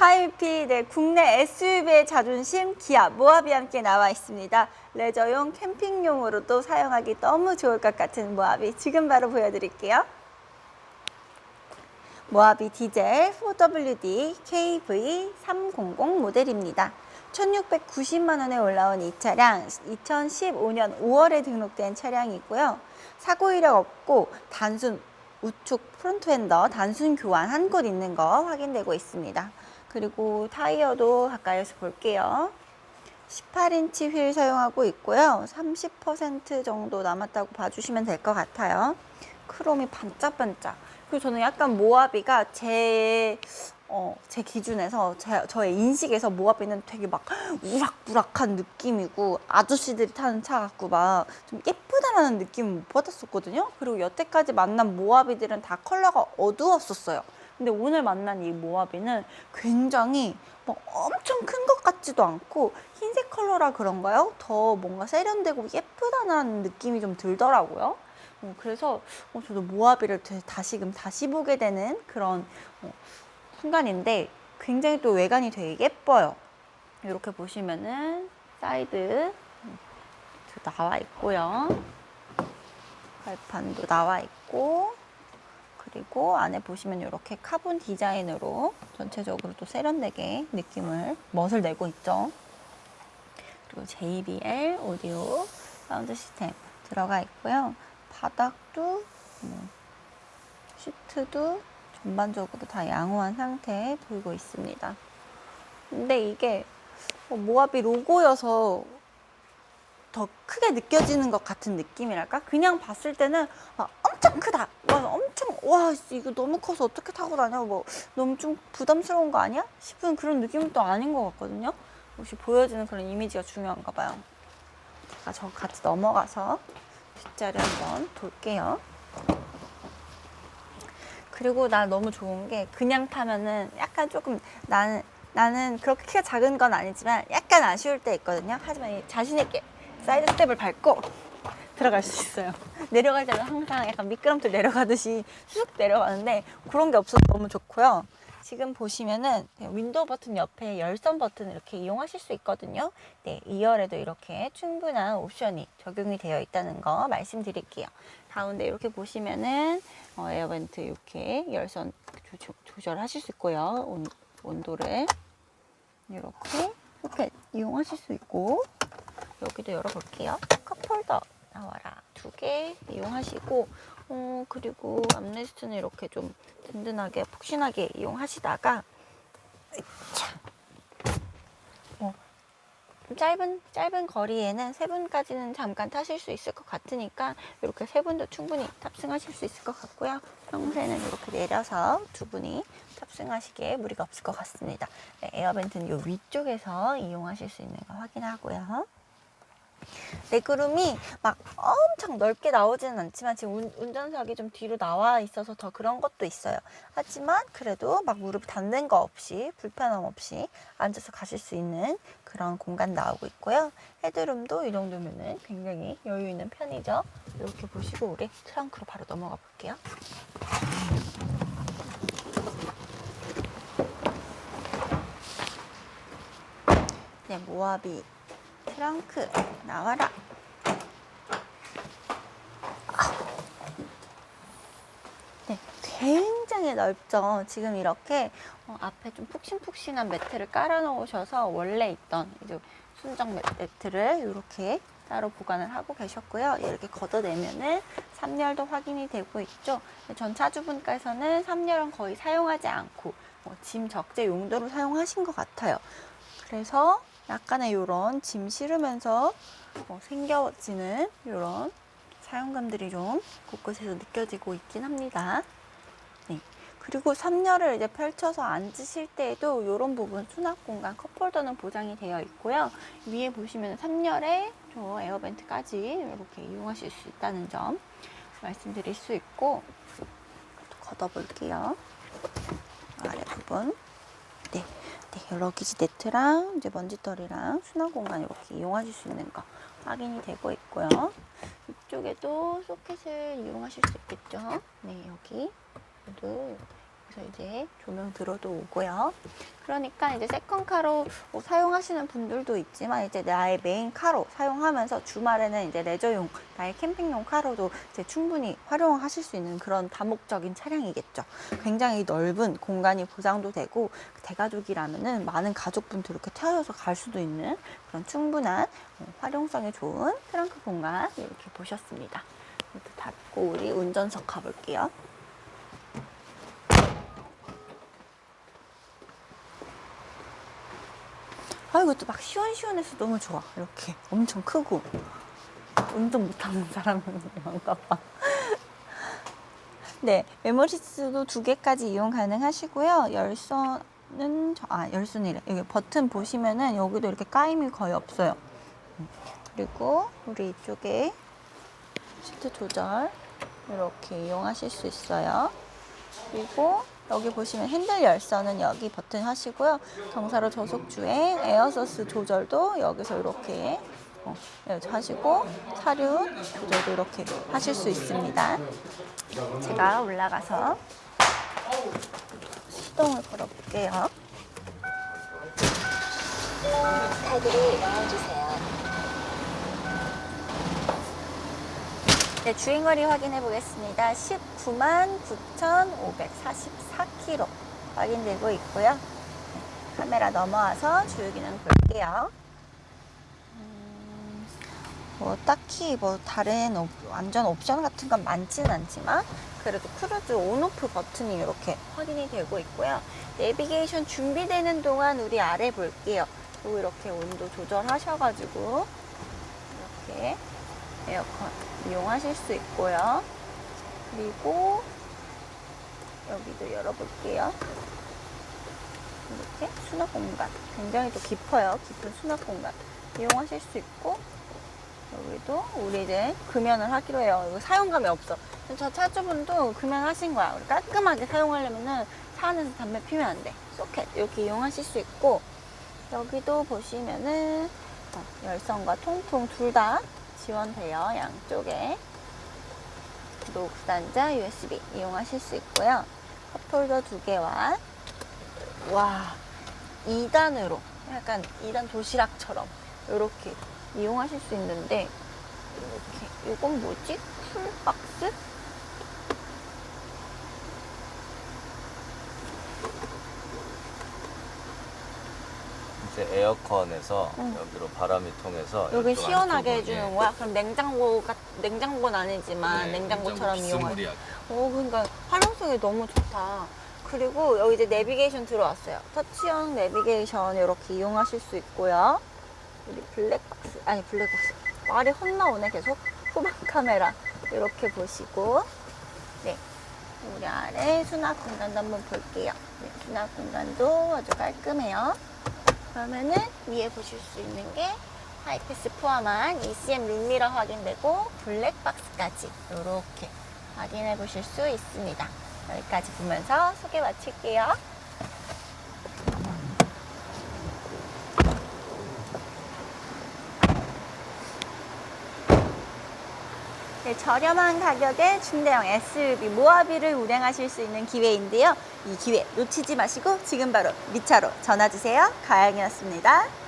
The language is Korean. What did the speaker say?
하이피 네, 국내 SUV의 자존심 기아 모하비 함께 나와 있습니다. 레저용 캠핑용으로도 사용하기 너무 좋을 것 같은 모하비 지금 바로 보여드릴게요. 모하비 디젤 4WD KV300 모델입니다. 1690만 원에 올라온 이 차량 2015년 5월에 등록된 차량이고요. 사고 이력 없고 단순 우측 프론트 핸더 단순 교환 한 곳 있는 거 확인되고 있습니다. 그리고 타이어도 가까이서 볼게요. 18인치 휠 사용하고 있고요. 30% 정도 남았다고 봐주시면 될 것 같아요. 크롬이 반짝반짝. 그리고 저는 약간 모하비가 제, 어, 제 기준에서, 제, 저의 인식에서 모하비는 되게 막 우락부락한 느낌이고, 아저씨들이 타는 차 같고 막 좀 예쁘다라는 느낌을 못 받았었거든요. 그리고 여태까지 만난 모하비들은 다 컬러가 어두웠었어요. 근데 오늘 만난 이 모하비는 굉장히 막 엄청 큰 것 같지도 않고 흰색 컬러라 그런가요? 더 뭔가 세련되고 예쁘다는 느낌이 좀 들더라고요. 어, 그래서 어, 저도 모하비를 되- 다시금 다시 보게 되는 그런 어, 순간인데 굉장히 또 외관이 되게 예뻐요. 이렇게 보시면은 사이드 음, 나와 있고요. 발판도 나와 있고 그리고 안에 보시면 이렇게 카본 디자인으로 전체적으로 또 세련되게 느낌을 멋을 내고 있죠. 그리고 JBL 오디오 사운드 시스템 들어가 있고요. 바닥도 뭐 시트도 전반적으로 다 양호한 상태에 보이고 있습니다. 근데 이게 뭐 모하비 로고여서 더 크게 느껴지는 것 같은 느낌이랄까? 그냥 봤을 때는 아, 엄청 크다. 와, 엄청 와 이거 너무 커서 어떻게 타고 다녀? 뭐 너무 좀 부담스러운 거 아니야? 싶은 그런 느낌은 또 아닌 것 같거든요. 혹시 보여지는 그런 이미지가 중요한가 봐요. 제가 저 같이 넘어가서 뒷자리 한번 볼게요. 그리고 나 너무 좋은 게 그냥 타면은 약간 조금 나는 나는 그렇게 키가 작은 건 아니지만 약간 아쉬울 때 있거든요. 하지만 이 자신 있게 사이드 스텝을 밟고 들어갈 수 있어요. 내려갈 때는 항상 약간 미끄럼틀 내려가듯이 쑥 내려가는데 그런 게 없어서 너무 좋고요. 지금 보시면은 윈도우 버튼 옆에 열선 버튼을 이렇게 이용하실 수 있거든요. 네, 2열에도 이렇게 충분한 옵션이 적용이 되어 있다는 거 말씀드릴게요. 가운데 이렇게 보시면은 어, 에어벤트 이렇게 열선 조, 절하실수 있고요. 온, 온도를 이렇게 이렇게 이용하실 수 있고 여기도 열어볼게요. 컵홀더 나와라 두 개 이용하시고 어, 그리고 암레스트는 이렇게 좀 든든하게 푹신하게 이용하시다가. 어, 좀 짧은 짧은 거리에는 세 분까지는 잠깐 타실 수 있을 것 같으니까 이렇게 세 분도 충분히 탑승하실 수 있을 것 같고요. 평소에는 이렇게 내려서 두 분이 탑승하시기에 무리가 없을 것 같습니다. 네, 에어벤트는 이 위쪽에서 이용하실 수 있는 거 확인하고요. 레그룸이 막 엄청 넓게 나오지는 않지만 지금 운, 운전석이 좀 뒤로 나와 있어서 더 그런 것도 있어요. 하지만 그래도 막 무릎 닿는 거 없이 불편함 없이 앉아서 가실 수 있는 그런 공간 나오고 있고요. 헤드룸도 이 정도면은 굉장히 여유 있는 편이죠. 이렇게 보시고 우리 트렁크로 바로 넘어가 볼게요. 네, 모하비 트렁크 나와라. 네, 굉장히 넓죠. 지금 이렇게 어, 앞에 좀 푹신푹신한 매트를 깔아 놓으셔서 원래 있던 이제 순정 매- 매트를 이렇게 따로 보관을 하고 계셨고요. 이렇게 걷어내면은 3열도 확인이 되고 있죠. 전 차주분께서는 3열은 거의 사용하지 않고 뭐 짐 적재 용도로 사용하신 것 같아요. 그래서 약간의 이런 짐 실으면서 뭐 생겨지는 이런 사용감들이 좀 곳곳에서 느껴지고 있긴 합니다. 네. 그리고 3열을 이제 펼쳐서 앉으실 때에도 이런 부분 수납 공간 컵홀더는 보장이 되어 있고요. 위에 보시면 3열에 저 에어벤트까지 이렇게 이용하실 수 있다는 점 말씀드릴 수 있고 걷어볼게요. 아래 부분. 네. 네, 러기지 네트랑 이제 먼지털이랑 수납 공간 이렇게 이용하실 수 있는 거 확인이 되고 있고요. 이쪽에도 소켓을 이용하실 수 있겠죠. 네, 여기 모두 여기서 이제 조명 들어도 오고요. 그러니까 이제 세컨 카로 뭐 사용하시는 분들도 있지만 이제 나의 메인 카로 사용하면서 주말에는 이제 레저용, 나의 캠핑용 카로도 이제 충분히 활용하실 수 있는 그런 다목적인 차량이겠죠. 굉장히 넓은 공간이 보장도 되고 대가족이라면은 많은 가족분들 이렇게 태워서 갈 수도 있는 그런 충분한 어, 활용성이 좋은 트렁크 공간 이렇게 보셨습니다. 닫고 우리 운전석 가볼게요. 아 이것도 막 시원시원해서 너무 좋아. 이렇게 엄청 크고 운전 못하는 사람은 많가 봐. 네, 메모리스도 두 개까지 이용 가능하시고요. 열선은 저- 아 열선이래. 여기 버튼 보시면은 여기도 이렇게 까임이 거의 없어요. 음, 그리고 우리 이쪽에 시트 조절 이렇게 이용하실 수 있어요. 그리고 여기 보시면 핸들 열선은 여기 버튼 하시고요. 경사로 저속 주행, 에어서스 조절도 여기서 이렇게 어, 이렇게 하시고 사륜 조절도 이렇게 하실 수 있습니다. 제가 올라가서 시동을 걸어볼게요. 카드를 넣어주세요. 네, 주행거리 확인해 보겠습니다. 19만 9,544km 확인되고 있고요. 네, 카메라 넘어와서 주유기능 볼게요. 음, 뭐 딱히 뭐 다른 옵- 완전 옵션 같은 건 많지는 않지만 그래도 크루즈 온오프 버튼이 이렇게 확인이 되고 있고요. 내비게이션 준비되는 동안 우리 아래 볼게요. 또 이렇게 온도 조절하셔가지고 이렇게 에어컨 이용하실 수 있고요. 그리고 여기도 열어볼게요. 이렇게 수납 공간 굉장히 또 깊어요. 깊은 수납 공간 이용하실 수 있고 여기도 우리 이제 금연을 하기로 해요. 이거 사용감이 없어. 저 차주분도 금연하신 거야. 우리 깔끔하게 사용하려면은 차 안에서 담배 피면 안 돼. 소켓 이렇게 이용하실 수 있고 여기도 보시면은 어, 열선과 통풍 둘 다 지원돼요. 양쪽에 녹단자 USB 이용하실 수 있고요. 컵홀더 두 개와 와 2단으로 약간 2단 도시락처럼 이렇게 이용하실 수 있는데 이렇게 이건 뭐지? 풀박스? 이제 에어컨에서 응. 여기로 바람이 통해서 여기 이쪽 시원하게 안쪽으로, 해주는 예. 거야? 그럼 냉장고가 냉장고는 아니지만 네, 냉장고처럼 냉장고 이용할 비스무리하게. 오, 그러니까 활용성이 너무 좋다. 그리고 여기 이제 내비게이션 들어왔어요. 터치형 내비게이션 이렇게 이용하실 수 있고요. 우리 블랙박스, 아니 블랙박스. 말이 헛나오네 계속. 후방 카메라 이렇게 보시고, 네. 우리 아래 수납 공간도 한번 볼게요. 네, 수납 공간도 아주 깔끔해요. 그러면은 위에 보실 수 있는 게 하이패스 포함한 ECM 룸미러 확인되고 블랙박스까지 이렇게 확인해 보실 수 있습니다. 여기까지 보면서 소개 마칠게요. 네, 저렴한 가격에 중대형 SUV 모하비를 운행하실 수 있는 기회인데요. 이 기회 놓치지 마시고 지금 바로 미차로 전화 주세요. 가영이었습니다.